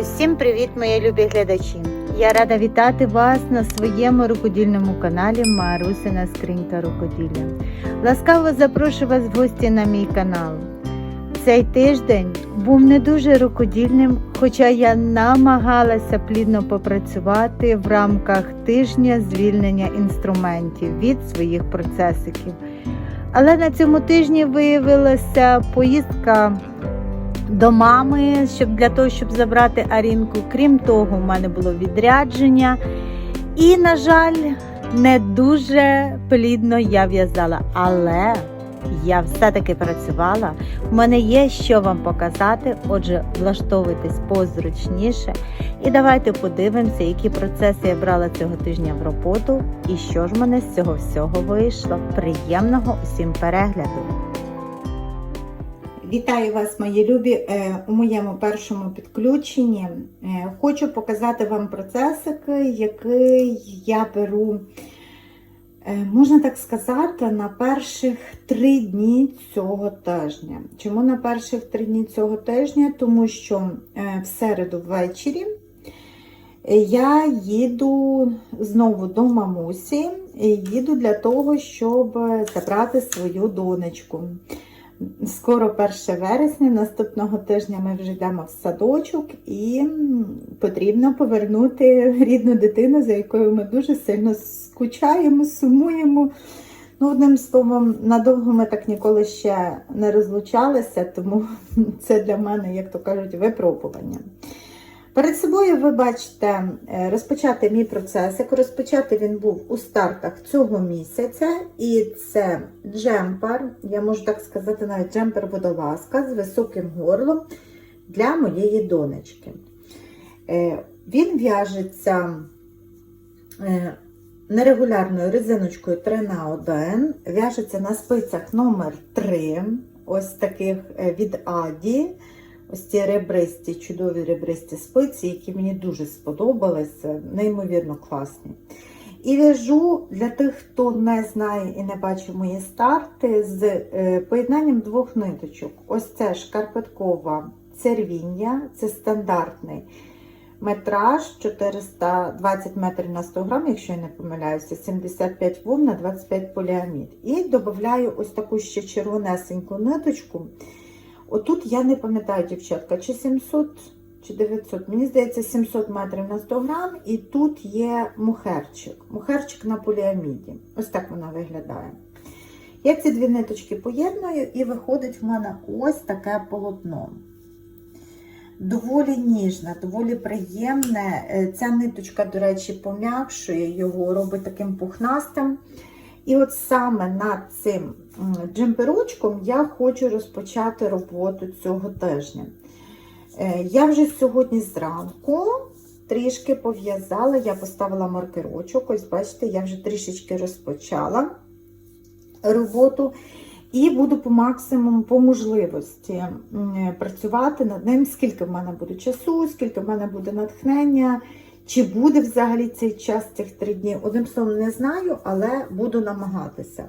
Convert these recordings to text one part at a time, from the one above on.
Усім привіт, мої любі глядачі! Я рада вітати вас на своєму рукодільному каналі Марусина Скринька Рукоділля. Ласкаво запрошую вас в гості на мій канал. Цей тиждень був не дуже рукодільним, хоча я намагалася плідно попрацювати в рамках тижня звільнення інструментів від своїх процесиків. Але на цьому тижні виявилася поїздка до мами, щоб для того, щоб забрати Арінку. Крім того, в мене було відрядження. І, на жаль, не дуже плідно я в'язала. Але я все-таки працювала. У мене є що вам показати. Отже, влаштовуйтесь позручніше. І давайте подивимося, які процеси я брала цього тижня в роботу і що ж мене з цього всього вийшло. Приємного усім перегляду! Вітаю вас, мої любі, е, у моєму першому підключенні. Е, Хочу показати вам процесик, який я беру, е, можна так сказати, на перших три дні цього тижня. Чому на перших три дні цього тижня? Тому що в середу ввечері я їду знову до мамусі, їду для того, щоб забрати свою донечку. Скоро 1 вересня, наступного тижня ми вже йдемо в садочок і потрібно повернути рідну дитину, за якою ми дуже сильно скучаємо, сумуємо. Ну, одним словом, надовго ми так ніколи ще не розлучалися, тому це для мене, як то кажуть, випробування. Перед собою ви бачите розпочати мій процес. Як розпочати він був у стартах цього місяця, і це джемпер, я можу так сказати, навіть джемпер водолазка з високим горлом для моєї донечки. Він в'яжеться нерегулярною резиночкою 3 на 1 в'яжеться на спицях номер 3 ось таких від Аді. Ось ці ребристі, чудові ребристі спиці, які мені дуже сподобалися, неймовірно класні. І в'яжу для тих, хто не знає і не бачив мої старти, з е, поєднанням двох ниточок. Ось це шкарпеткова цервіння, це стандартний метраж 420 метрів на 100 грам, якщо я не помиляюся, 75 вовн на 25 поліамід. І додаю ось таку ще червонесеньку ниточку. Отут я не пам'ятаю, дівчатка, чи 700, чи 900, мені здається, 700 метрів на 100 грам, і тут є мухерчик. Мухерчик на поліаміді. Ось так вона виглядає. Я ці дві ниточки поєдную, і виходить в мене ось таке полотно. Доволі ніжне, доволі приємне. Ця ниточка, до речі, пом'якшує його, робить таким пухнастим. І от саме над цим джемперочком я хочу розпочати роботу цього тижня. Я вже сьогодні зранку трішки пов'язала, я поставила маркерочок, ось бачите, я вже трішечки розпочала роботу. І буду по максимуму, по можливості працювати над ним, скільки в мене буде часу, скільки в мене буде натхнення. Чи буде взагалі цей час цих три дні? Одним словом, не знаю, але буду намагатися.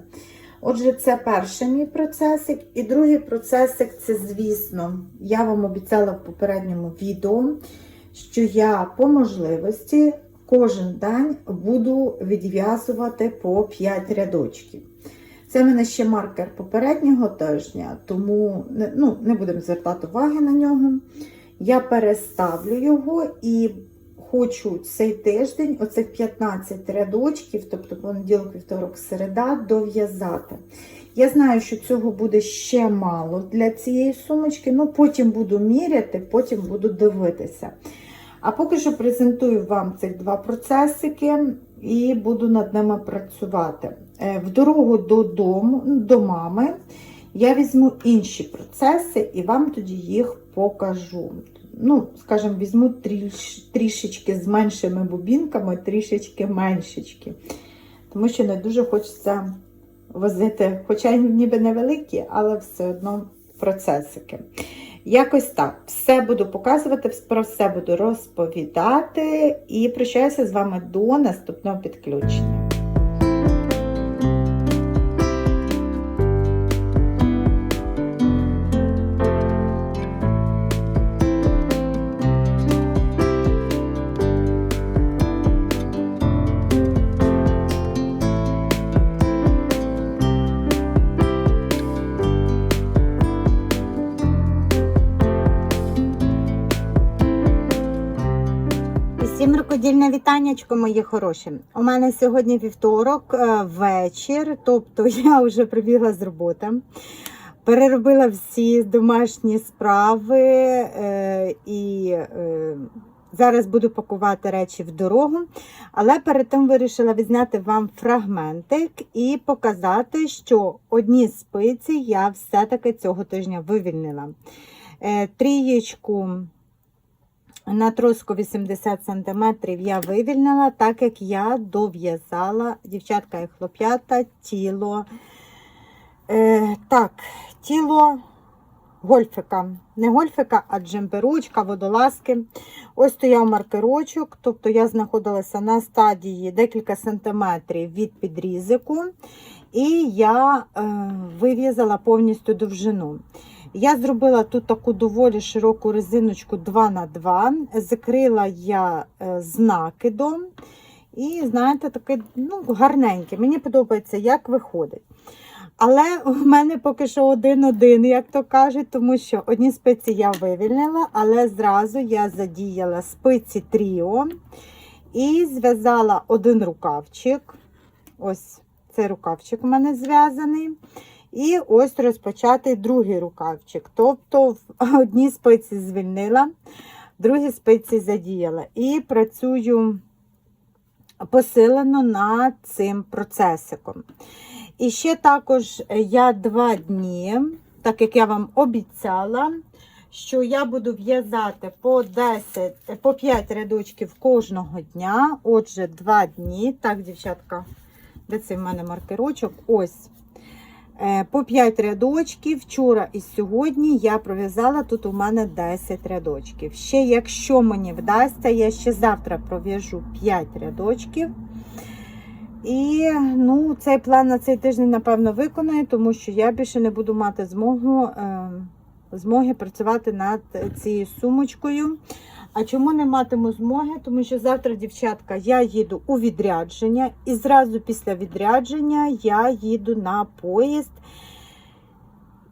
Отже, це перший мій процесик. І другий процесик це, звісно, я вам обіцяла в попередньому відео, що я по можливості кожен день буду відв'язувати по 5 рядочків. Це в мене ще маркер попереднього тижня, тому ну, не будемо звертати уваги на нього. Я переставлю його і хочу цей тиждень, оцих 15 рядочків, тобто понеділок, вівторок, середа, дов'язати. Я знаю, що цього буде ще мало для цієї сумочки, ну потім буду міряти, потім буду дивитися. А поки що презентую вам цих два процесики і буду над ними працювати. В дорогу додому, до мами я візьму інші процеси і вам тоді їх покажу ну, скажімо, візьму тріш, трішечки з меншими бубінками, трішечки меншечки. Тому що не дуже хочеться возити, хоча ніби невеликі, але все одно процесики. Якось так. Все буду показувати, про все буду розповідати і прощаюся з вами до наступного підключення. Рукодільне вітаннячко, мої хороші. У мене сьогодні вівторок, е, вечір, тобто я вже прибігла з роботи. Переробила всі домашні справи е, і е, зараз буду пакувати речі в дорогу. Але перед тим вирішила відзняти вам фрагментик і показати, що одні спиці я все-таки цього тижня вивільнила. Трієчку на троску 80 см я вивільнила, так як я дов'язала, дівчатка і хлоп'ята, тіло. Е, так, тіло гольфика. Не гольфика, а джемперучка, водолазки. Ось стояв маркерочок, тобто я знаходилася на стадії декілька сантиметрів від підрізику, і я е, вив'язала повністю довжину. Я зробила тут таку доволі широку резиночку 2х2, закрила я е, з накидом. І, знаєте, таке ну, гарненьке. Мені подобається, як виходить. Але в мене поки що один-один, як то кажуть, тому що одні спиці я вивільнила, але зразу я задіяла спиці тріо і зв'язала один рукавчик. Ось цей рукавчик у мене зв'язаний. І ось розпочатий другий рукавчик. Тобто одні спиці звільнила, другі спиці задіяла. І працюю посилено над цим процесиком. І ще також я два дні, так як я вам обіцяла, що я буду в'язати по 10, по 5 рядочків кожного дня. Отже, два дні. Так, дівчатка, де це в мене маркерочок? Ось. Е, По 5 рядочків. Вчора і сьогодні я пров'язала тут у мене 10 рядочків. Ще, якщо мені вдасться, я ще завтра пров'яжу 5 рядочків. І ну, цей план на цей тиждень, напевно, виконаю, тому що я більше не буду мати змогу, е, змоги працювати над цією сумочкою. А чому не матиму змоги? Тому що завтра, дівчатка, я їду у відрядження, і зразу після відрядження я їду на поїзд.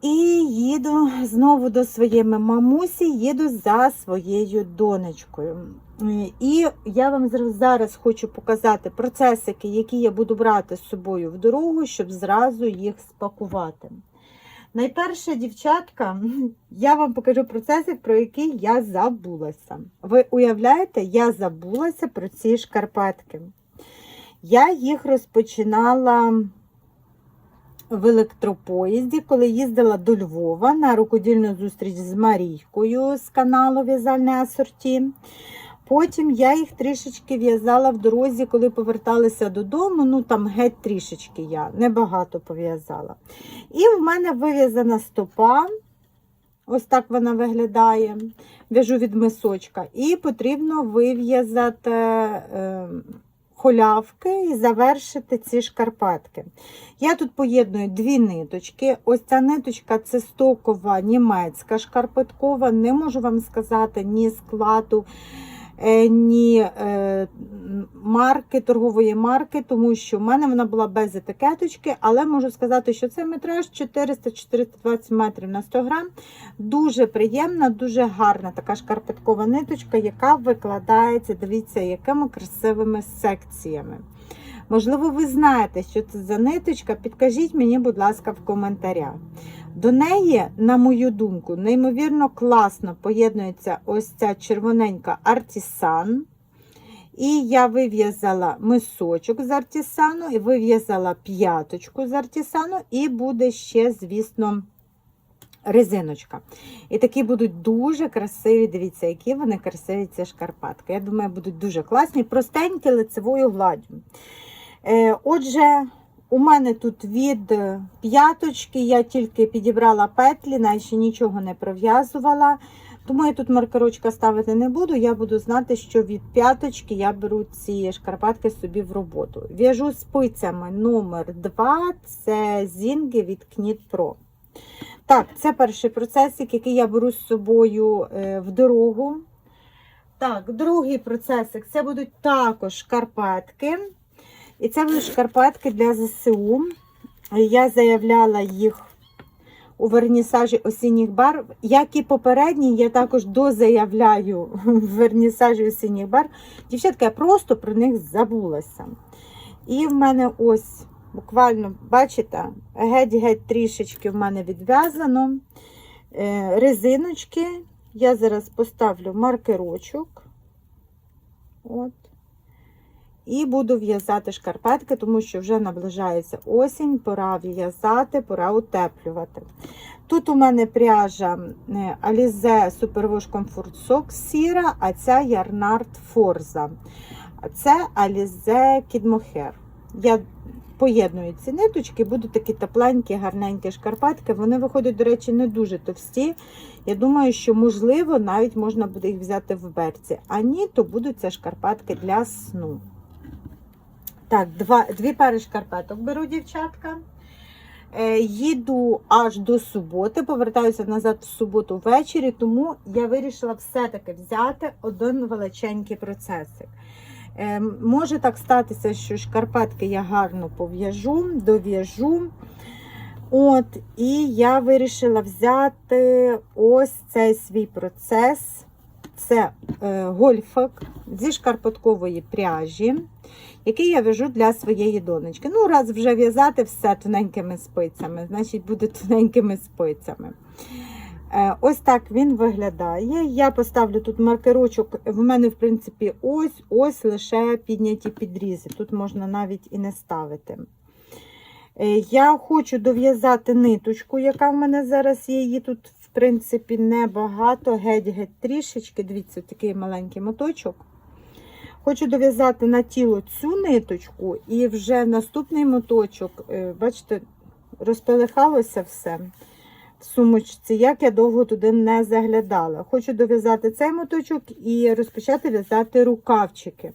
І їду знову до своєї мамусі, їду за своєю донечкою. І я вам зараз хочу показати процесики, які я буду брати з собою в дорогу, щоб зразу їх спакувати. Найперше, дівчатка, я вам покажу процесик, про який я забулася. Ви уявляєте, я забулася про ці шкарпетки. Я їх розпочинала в електропоїзді, коли їздила до Львова на рукодільну зустріч з Марійкою з каналу В'язальне асорті. Потім я їх трішечки в'язала в дорозі, коли поверталися додому. Ну там геть трішечки я, небагато пов'язала. І в мене вив'язана стопа. Ось так вона виглядає. В'яжу від мисочка. І потрібно вив'язати е, холявки і завершити ці шкарпетки. Я тут поєдную дві ниточки. Ось ця ниточка це стокова німецька шкарпеткова. Не можу вам сказати ні складу, ні е, марки, торгової марки, тому що в мене вона була без етикеточки, але можу сказати, що це метраж 400-420 метрів на 100 грам. Дуже приємна, дуже гарна така шкарпеткова ниточка, яка викладається, дивіться, якими красивими секціями. Можливо, ви знаєте, що це за ниточка. Підкажіть мені, будь ласка, в коментарях. До неї, на мою думку, неймовірно класно поєднується ось ця червоненька артісан. І я вив'язала мисочок з артісану, і вив'язала п'яточку з артісану, і буде ще, звісно, резиночка. І такі будуть дуже красиві. Дивіться, які вони красиві, ці шкарпатки. Я думаю, будуть дуже класні, простенькі лицевою гладдю. Е, Отже, у мене тут від п'яточки я тільки підібрала петлі, навіть ще нічого не пров'язувала. Тому я тут маркерочка ставити не буду. Я буду знати, що від п'яточки я беру ці шкарпетки собі в роботу. В'яжу спицями номер 2 це зінги від Knit Pro. Так, це перший процесик, який я беру з собою е, в дорогу. Так, другий процесик це будуть також шкарпетки. І це будуть шкарпетки для ЗСУ. Я заявляла їх у вернісажі осінніх барв. Як і попередній, я також дозаявляю в вернісажі осінніх барв. Дівчатка, я просто про них забулася. І в мене ось буквально, бачите, геть-геть трішечки в мене відв'язано. Е, резиночки. Я зараз поставлю маркерочок. От. І буду в'язати шкарпетки, тому що вже наближається осінь, пора в'язати, пора утеплювати. Тут у мене пряжа Alize Superwash Comfort Socks сіра, а ця Ярнард Forza. Це Alize Kid Mohair. Я поєдную ці ниточки, будуть такі тепленькі, гарненькі шкарпетки. Вони виходять, до речі, не дуже товсті. Я думаю, що, можливо, навіть можна буде їх взяти в берці. А ні, то будуть це шкарпетки для сну. Так, два, дві пари шкарпеток беру, дівчатка. Е, їду аж до суботи, повертаюся назад в суботу ввечері, тому я вирішила все-таки взяти один величенький процесик. Е, може так статися, що шкарпетки я гарно пов'яжу, дов'яжу. От, і я вирішила взяти ось цей свій процес. Це е, гольфик зі шкарпеткової пряжі, який я вяжу для своєї донечки. Ну, раз вже в'язати все тоненькими спицями, значить буде тоненькими спицями. Е, ось так він виглядає. Я поставлю тут маркерочок. В мене, в принципі, ось ось лише підняті підрізи. Тут можна навіть і не ставити. Е, Я хочу дов'язати ниточку, яка в мене зараз є. Її тут, принципі, небагато, геть-геть трішечки. Дивіться, такий маленький моточок. Хочу дов'язати на тіло цю ниточку, і вже наступний моточок, е, бачите, розпелихалося все в сумочці, як я довго туди не заглядала. Хочу дов'язати цей моточок і розпочати в'язати рукавчики.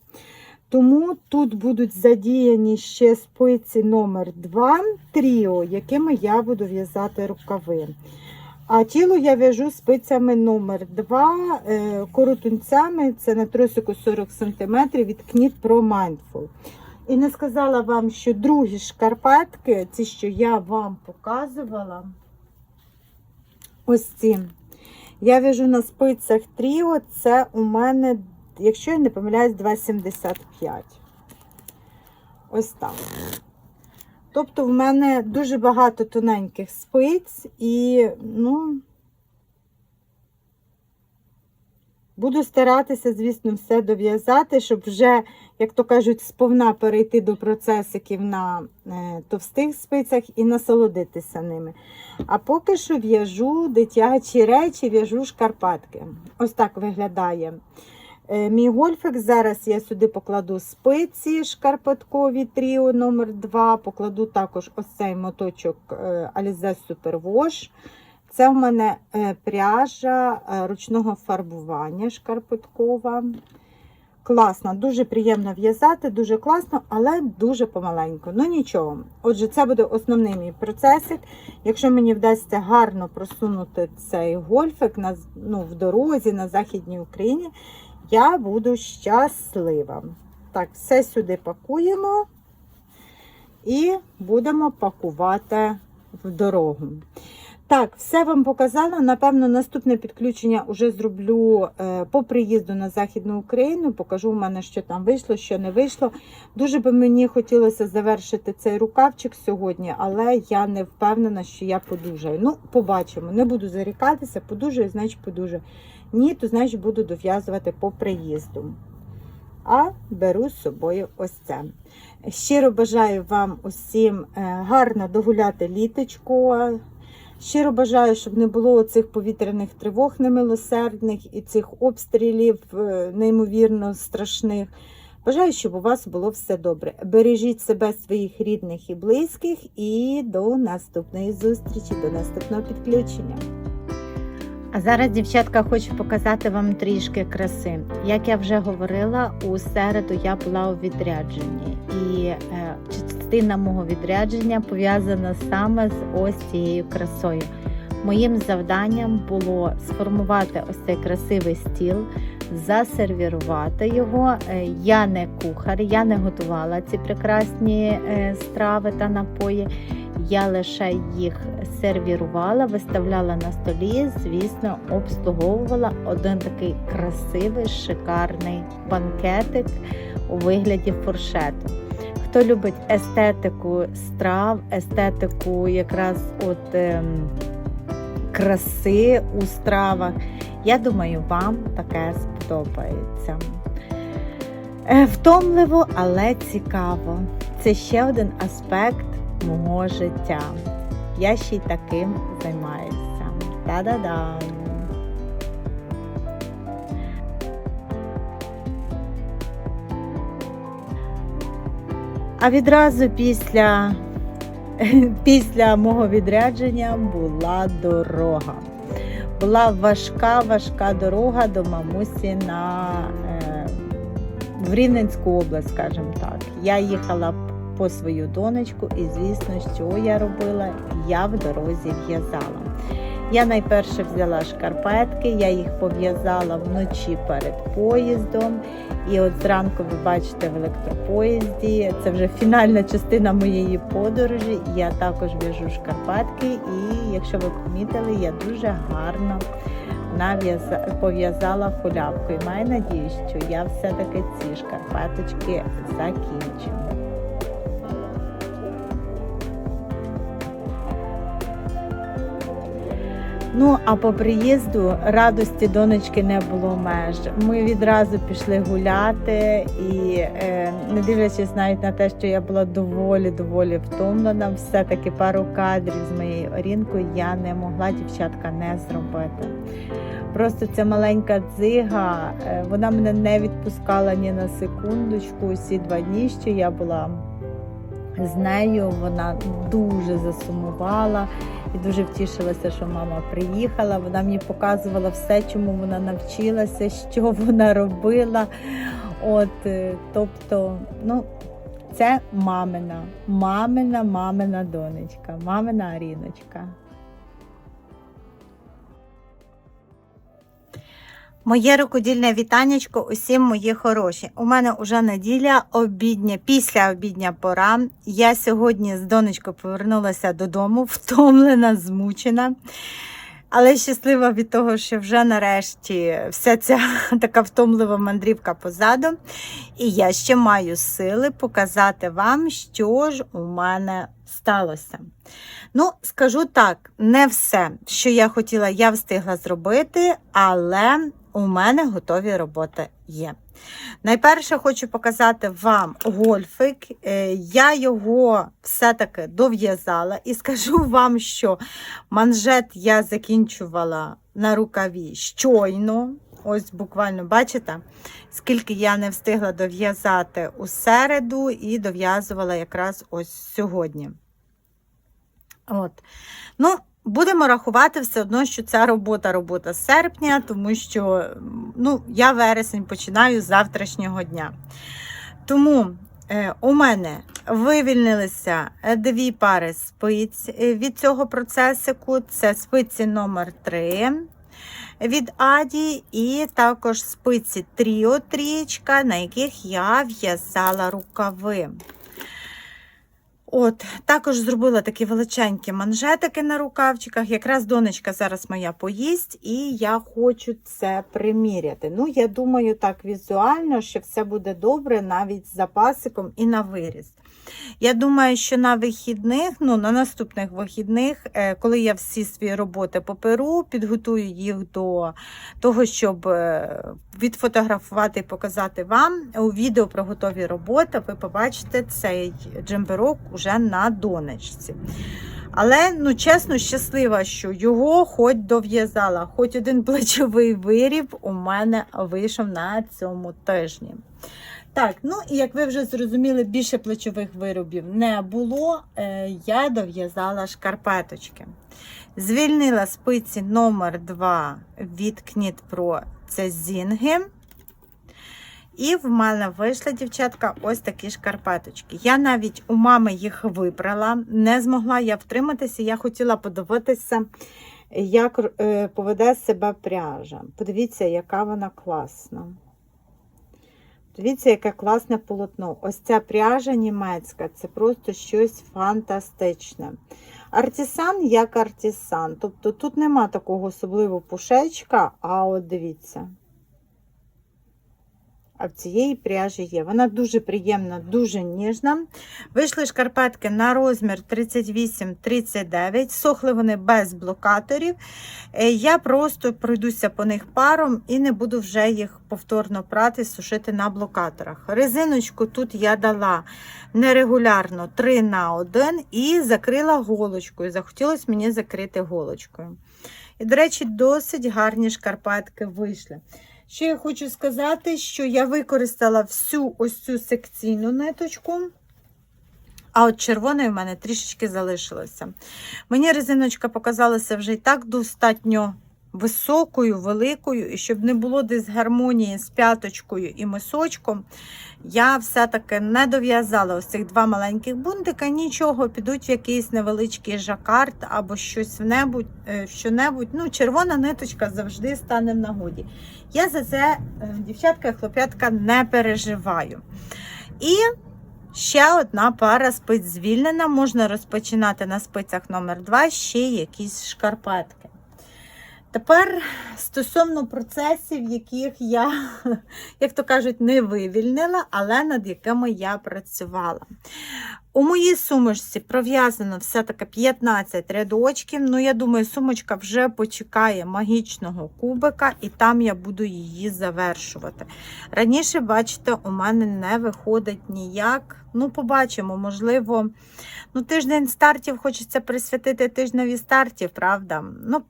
Тому тут будуть задіяні ще спиці номер 2 тріо, якими я буду в'язати рукави. А тіло я в'яжу спицями номер 2 е, коротунцями, це на тросику 40 см від Knit Pro Mindful. І не сказала вам, що другі шкарпетки, ці, що я вам показувала, ось ці. Я в'яжу на спицях тріо, це у мене, якщо я не помиляюсь, 2,75. Ось так. Тобто в мене дуже багато тоненьких спиць і, ну, буду старатися, звісно, все дов'язати, щоб вже, як то кажуть, сповна перейти до процесиків на е, товстих спицях і насолодитися ними. А поки що в'яжу дитячі речі, в'яжу шкарпатки. Ось так виглядає. Е, Мій гольфик. Зараз я сюди покладу спиці шкарпеткові тріо номер 2 Покладу також ось цей моточок е, Alize Superwash. Це в мене е, пряжа ручного фарбування шкарпеткова. Класно, дуже приємно в'язати, дуже класно, але дуже помаленьку. Ну нічого. Отже, це буде основний мій процесик. Якщо мені вдасться гарно просунути цей гольфик на, ну, в дорозі на Західній Україні, я буду щаслива. Так, все сюди пакуємо і будемо пакувати в дорогу. Так, все вам показала. Напевно, наступне підключення вже зроблю е, по приїзду на Західну Україну. Покажу в мене, що там вийшло, що не вийшло. Дуже би мені хотілося завершити цей рукавчик сьогодні, але я не впевнена, що я подужаю. Ну, побачимо. Не буду зарікатися, подужаю, значить подужаю. Ні, то значить буду дов'язувати по приїзду. А беру з собою ось це. Щиро бажаю вам усім е, гарно догуляти літочку. Щиро бажаю, щоб не було цих повітряних тривог немилосердних і цих обстрілів е, неймовірно страшних. Бажаю, щоб у вас було все добре. Бережіть себе, своїх рідних і близьких, і до наступної зустрічі, до наступного підключення. А зараз, дівчатка, хочу показати вам трішки краси. Як я вже говорила, у середу я була у відрядженні, і е, частина мого відрядження пов'язана саме з ось цією красою. Моїм завданням було сформувати ось цей красивий стіл, засервірувати його. Е, Я не кухар, я не готувала ці прекрасні е, страви та напої. Я лише їх сервірувала, виставляла на столі, звісно, обслуговувала один такий красивий, шикарний банкетик у вигляді фуршету. Хто любить естетику страв, естетику якраз от ем, краси у стравах, я думаю, вам таке сподобається. Е, Втомливо, але цікаво. Це ще один аспект мого життя. Я ще й таким займаюся. Та-да-дам! А відразу після, після мого відрядження була дорога. Була важка, важка дорога до мамусі на, е, в Рівненську область, скажімо так. Я їхала по свою донечку, і звісно, що я робила? Я в дорозі в'язала. Я найперше взяла шкарпетки, я їх пов'язала вночі перед поїздом. І от зранку ви бачите в електропоїзді. Це вже фінальна частина моєї подорожі. Я також в'яжу шкарпетки, і якщо ви помітили, я дуже гарно пов'язала хулявку. І маю надію, що я все-таки ці шкарпеточки закінчу. Ну, а по приїзду радості донечки не було меж. Ми відразу пішли гуляти, і е, не дивлячись навіть на те, що я була доволі доволі втомлена, все-таки пару кадрів з моєю орінкою я не могла дівчатка не зробити. Просто ця маленька дзига, е, вона мене не відпускала ні на секундочку. Усі два дні, що я була з нею, вона дуже засумувала і дуже втішилася, що мама приїхала. Вона мені показувала все, чому вона навчилася, що вона робила. От, е, тобто, ну, це мамина, мамина, мамина донечка, мамина Аріночка. Моє рукодільне вітанечко усім мої хороші. У мене вже неділя, обідня, після обідня пора. Я сьогодні з донечкою повернулася додому, втомлена, змучена. Але щаслива від того, що вже нарешті вся ця така втомлива мандрівка позаду. І я ще маю сили показати вам, що ж у мене сталося. Ну, скажу так, не все, що я хотіла, я встигла зробити, але у мене готові роботи є. Найперше хочу показати вам гольфик. Е, Я його все-таки дов'язала і скажу вам, що манжет я закінчувала на рукаві щойно. Ось буквально бачите, скільки я не встигла дов'язати у середу і дов'язувала якраз ось сьогодні. От. Ну, Будемо рахувати все одно, що ця робота робота з серпня, тому що ну, я вересень починаю з завтрашнього дня. Тому е, у мене вивільнилися дві пари спиць е, від цього процесику. Це спиці номер 3 від Аді, і також спиці Тріо трієчка, на яких я в'язала рукави. От, також зробила такі величенькі манжетики на рукавчиках. Якраз донечка зараз моя поїсть, і я хочу це приміряти. Ну, я думаю, так візуально, що все буде добре навіть з запасиком і на виріст. Я думаю, що на вихідних, ну на наступних вихідних, е, коли я всі свої роботи поперу, підготую їх до того, щоб е, відфотографувати і показати вам. У відео про готові роботи ви побачите цей джемберок уже на донечці. Але, ну, чесно, щаслива, що його хоч дов'язала, хоч один плечовий виріб у мене вийшов на цьому тижні. Так, ну і як ви вже зрозуміли, більше плечових виробів не було. Е, я дов'язала шкарпеточки. Звільнила спиці номер 2 від Knit Pro, це зінги. І в мене вийшли, дівчатка, ось такі шкарпеточки. Я навіть у мами їх вибрала, не змогла я втриматися. Я хотіла подивитися, як е, поведе себе пряжа. Подивіться, яка вона класна. Дивіться, яке класне полотно. Ось ця пряжа німецька це просто щось фантастичне. Артісан як артісан. Тобто тут нема такого особливого пушечка, а от дивіться. А в цієї пряжі є. Вона дуже приємна, дуже ніжна. Вийшли шкарпетки на розмір 38-39. Сохли вони без блокаторів. Е, Я просто пройдуся по них паром і не буду вже їх повторно прати, сушити на блокаторах. Резиночку тут я дала нерегулярно 3 на 1 і закрила голочкою. Захотілося мені закрити голочкою. І, до речі, досить гарні шкарпетки вийшли. Ще я хочу сказати, що я використала всю ось цю секційну ниточку. А от червоної в мене трішечки залишилося. Мені резиночка показалася вже і так достатньо високою, великою, і щоб не було дисгармонії з п'яточкою і мисочком, я все-таки не дов'язала ось цих два маленьких бунтика, нічого, підуть в якийсь невеличкий жакард або щось в небудь, е, що-небудь. Ну, червона ниточка завжди стане в нагоді. Я за це, е, дівчатка і хлоп'ятка, не переживаю. І Ще одна пара спиць звільнена. Можна розпочинати на спицях номер 2 ще якісь шкарпетки. Тепер стосовно процесів, яких я, як то кажуть, не вивільнила, але над якими я працювала. У моїй сумочці пров'язано все-таки 15 рядочків. Ну, я думаю, сумочка вже почекає магічного кубика, і там я буду її завершувати. Раніше, бачите, у мене не виходить ніяк. Ну, побачимо, можливо, ну, тиждень стартів хочеться присвятити тижневі стартів, правда? Ну,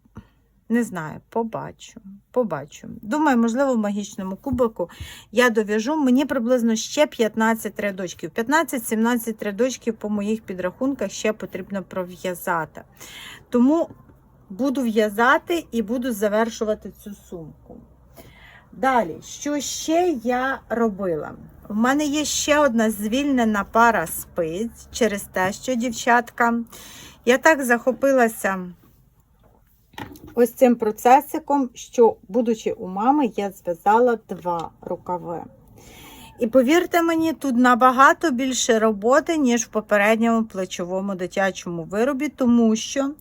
не знаю, побачу. Побачу. Думаю, можливо, в магічному кубику я дов'яжу. Мені приблизно ще 15 рядочків. 15-17 рядочків по моїх підрахунках ще потрібно пров'язати. Тому буду в'язати і буду завершувати цю сумку. Далі, що ще я робила? У мене є ще одна звільнена пара спиць через те, що дівчатка. Я так захопилася ось цим процесиком, що, будучи у мами, я зв'язала два рукави. І повірте мені, тут набагато більше роботи, ніж в попередньому плечовому дитячому виробі, тому що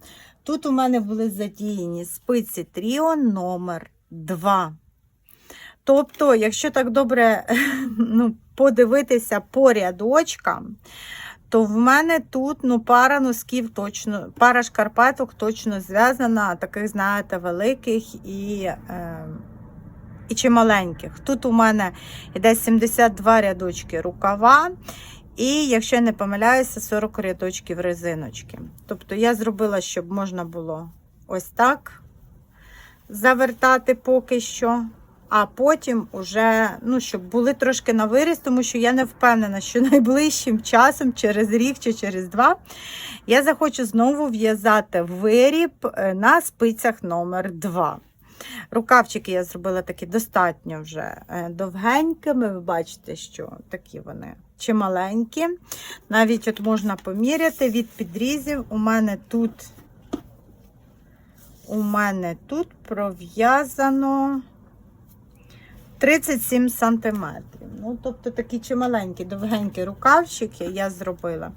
тут у мене були задіяні спиці Тріо номер 2. Тобто, якщо так добре ну, подивитися по рядочкам, то в мене тут ну, пара носків точно, пара шкарпеток точно зв'язана, таких, знаєте, великих і, е, і чималеньких. Тут у мене йде 72 рядочки рукава. І, якщо я не помиляюся, 40 рядочків резиночки. Тобто я зробила, щоб можна було ось так завертати поки що. А потім уже, ну, щоб були трошки на виріс, тому що я не впевнена, що найближчим часом, через рік чи через два, я захочу знову в'язати виріб е, на спицях номер 2. Рукавчики я зробила такі достатньо вже е, довгенькими. Ви бачите, що такі вони чималенькі. Навіть от можна поміряти від підрізів. У мене тут, у мене тут пров'язано. 37 сантиметрів. Ну, тобто такі чималенькі, довгенькі рукавчики я зробила.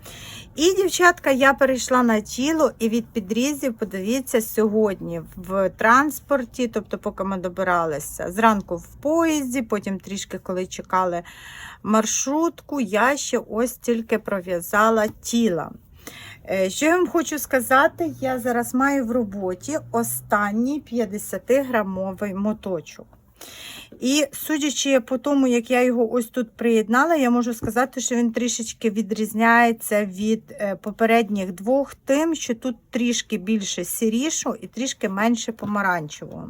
І, дівчатка, я перейшла на тіло і від підрізів, подивіться, сьогодні в транспорті, тобто, поки ми добиралися, зранку в поїзді, потім трішки, коли чекали маршрутку, я ще ось тільки пров'язала тіло. Е, Що я вам хочу сказати, я зараз маю в роботі останній 50-грамовий моточок. І судячи по тому, як я його ось тут приєднала, я можу сказати, що він трішечки відрізняється від е, попередніх двох, тим, що тут трішки більше сірішого і трішки менше помаранчевого.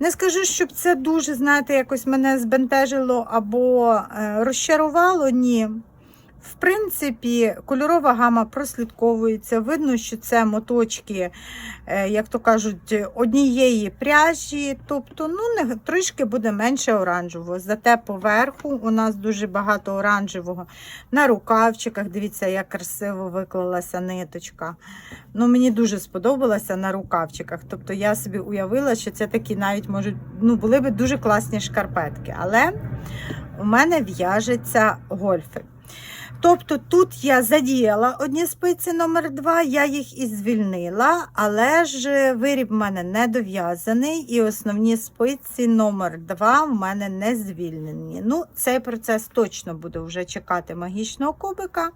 Не скажу, щоб це дуже, знаєте, якось мене збентежило або е, розчарувало, ні. В принципі, кольорова гама прослідковується. Видно, що це моточки, е, як то кажуть, однієї пряжі. Тобто, ну, трішки буде менше оранжевого. Зате поверху у нас дуже багато оранжевого. На рукавчиках, дивіться, як красиво виклалася ниточка. Ну, Мені дуже сподобалося на рукавчиках. Тобто я собі уявила, що це такі навіть можуть, ну, були б дуже класні шкарпетки. Але у мене в'яжеться гольфи. Тобто тут я задіяла одні спиці номер 2 я їх і звільнила, але ж виріб в мене не дов'язаний, і основні спиці номер 2 в мене не звільнені. Ну, цей процес точно буде вже чекати магічного кубика.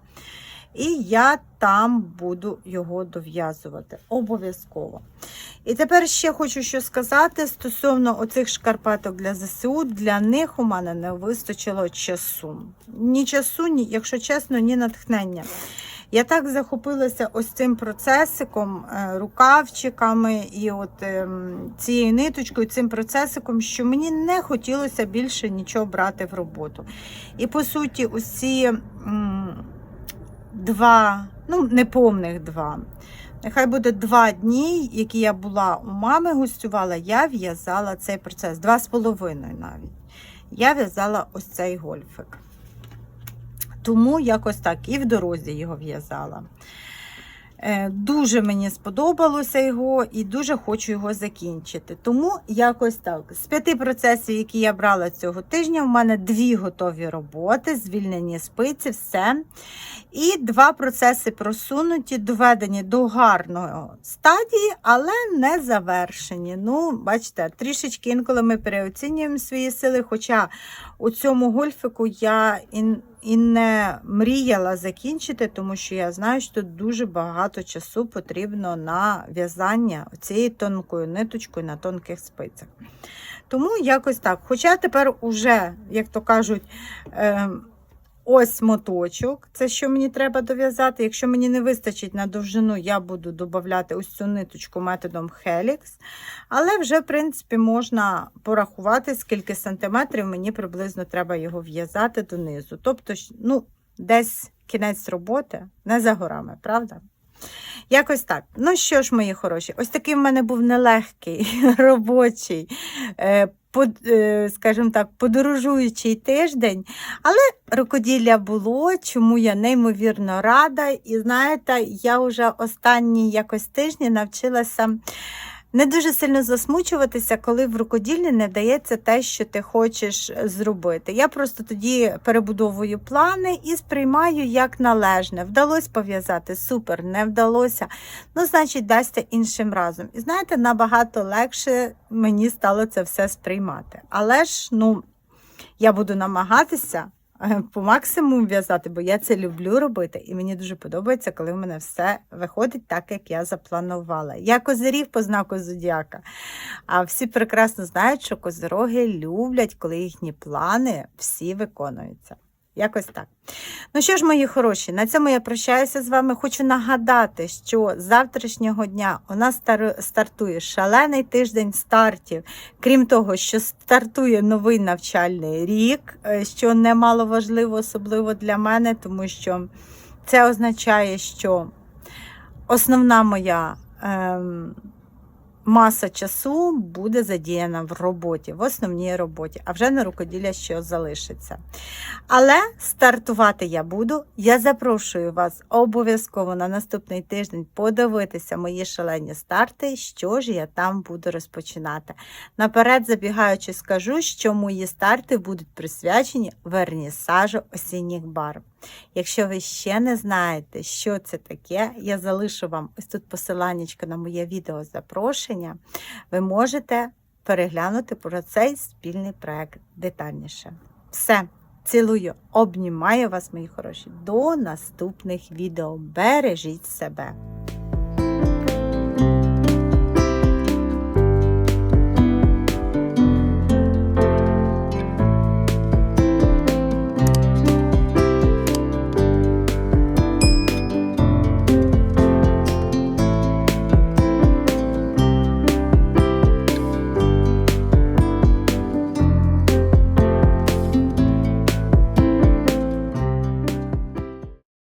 І я там буду його дов'язувати. Обов'язково. І тепер ще хочу що сказати стосовно оцих шкарпеток для ЗСУ. Для них у мене не вистачило часу. Ні часу, ні, якщо чесно, ні натхнення. Я так захопилася ось цим процесиком, е, рукавчиками і от ем, цією ниточкою, цим процесиком, що мені не хотілося більше нічого брати в роботу. І по суті, усі два, ну, неповних два. Нехай буде два дні, які я була у мами, гостювала, я в'язала цей процес. Два з половиною навіть. Я в'язала ось цей гольфик. Тому якось так і в дорозі його в'язала. Е, Дуже мені сподобалося його і дуже хочу його закінчити. Тому якось так. З п'яти процесів, які я брала цього тижня, у мене дві готові роботи, звільнені спиці, все. І два процеси просунуті, доведені до гарної стадії, але не завершені. Ну, бачите, трішечки інколи ми переоцінюємо свої сили. Хоча у цьому гольфику я і не мріяла закінчити, тому що я знаю, що тут дуже багато часу потрібно на в'язання цією тонкою ниточкою на тонких спицях. Тому якось так. Хоча тепер уже, як то кажуть, е, ось моточок, це що мені треба дов'язати. Якщо мені не вистачить на довжину, я буду додавати ось цю ниточку методом Helix. Але вже, в принципі, можна порахувати, скільки сантиметрів мені приблизно треба його в'язати донизу. Тобто, ну, десь кінець роботи не за горами, правда? Якось так. Ну що ж, мої хороші, ось такий в мене був нелегкий робочий, е, скажімо так, подорожуючий тиждень. Але рукоділля було, чому я неймовірно рада. І знаєте, я вже останні якось тижні навчилася не дуже сильно засмучуватися, коли в рукоділлі не вдається те, що ти хочеш зробити. Я просто тоді перебудовую плани і сприймаю як належне. Вдалося пов'язати, супер, не вдалося. Ну, значить, дасться іншим разом. І знаєте, набагато легше мені стало це все сприймати. Але ж, ну, я буду намагатися по максимуму в'язати, бо я це люблю робити, і мені дуже подобається, коли в мене все виходить так, як я запланувала. Я козирів по знаку зодіака. А всі прекрасно знають, що козироги люблять, коли їхні плани всі виконуються. Якось так. Ну що ж, мої хороші, на цьому я прощаюся з вами. Хочу нагадати, що з завтрашнього дня у нас стартує шалений тиждень стартів. Крім того, що стартує новий навчальний рік, е, що немало важливо, особливо для мене, тому що це означає, що основна моя. Ем, Маса часу буде задіяна в роботі, в основній роботі, а вже на рукоділля що залишиться. Але стартувати я буду. Я запрошую вас обов'язково на наступний тиждень подивитися мої шалені старти, що ж я там буду розпочинати. Наперед, забігаючи, скажу, що мої старти будуть присвячені вернісажу осінніх барв. Якщо ви ще не знаєте, що це таке, я залишу вам ось тут посиланнячко на моє відео запрошення. Ви можете переглянути про цей спільний проект детальніше. Все, цілую, обнімаю вас, мої хороші. До наступних відео. Бережіть себе!